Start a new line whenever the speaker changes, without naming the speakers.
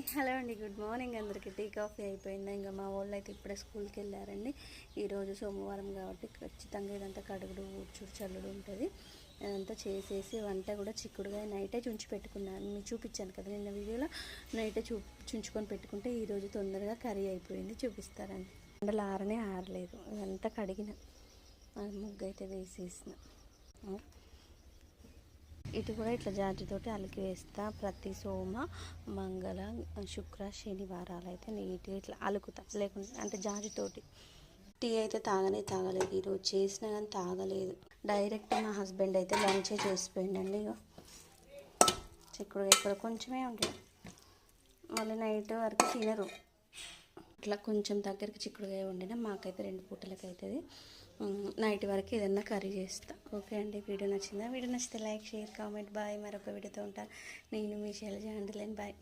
Hi hello అండి good morning. అందరికీ tea coffee అయిపోయింది? ఇంకా మా వాళ్ళు అయితే ఇప్పుడే స్కూల్కి వెళ్ళారండి. ఈరోజు సోమవారం కాబట్టి ఖచ్చితంగా ఇదంతా కడుగుడు ఊడ్చుడు చల్లుడు ఉంటుంది. అదంతా చేసేసి వంట కూడా చిక్కుడుగా నైటే చుంచి పెట్టుకున్నాను. మీకు చూపించాను కదా నిన్న వీడియోలో నైటే చూ చుంచుకొని పెట్టుకుంటే ఈరోజు తొందరగా కర్రీ అయిపోయింది చూపిస్తారండి. ఎండలు ఆరనే ఆరలేదు ఇదంతా కడిగిన. ముగ్గు అయితే వేసేసిన. ఇటు కూడా ఇట్లా జాజితోటి అలికి వేస్తా ప్రతి సోమ మంగళ శుక్ర శనివారాలు అయితే నీట్గా ఇట్లా అలుకుతా. లేకుంటే అంటే జాజితోటి టీ అయితే తాగనే తాగలేదు. ఈరోజు చేసినా కానీ తాగలేదు. డైరెక్ట్ మా హస్బెండ్ అయితే లంచే చేసిపోయిందండి ఇక చిక్కుడు ఇక్కడ కొంచెమే ఉంటుంది మళ్ళీ నైట్ వరకు తినరు. అట్లా కొంచెం దగ్గరికి చిక్కుడుగా వండినా మాకైతే రెండు పూటలకి అవుతుంది నైట్ వరకు ఏదన్నా కర్రీ చేస్తా. ఓకే అండి వీడియో నచ్చిందా? వీడియో నచ్చితే లైక్ షేర్ కామెంట్. బాయ్. మరొక వీడియోతో ఉంటా. నేను మీ శైలజ అండి బాయ్.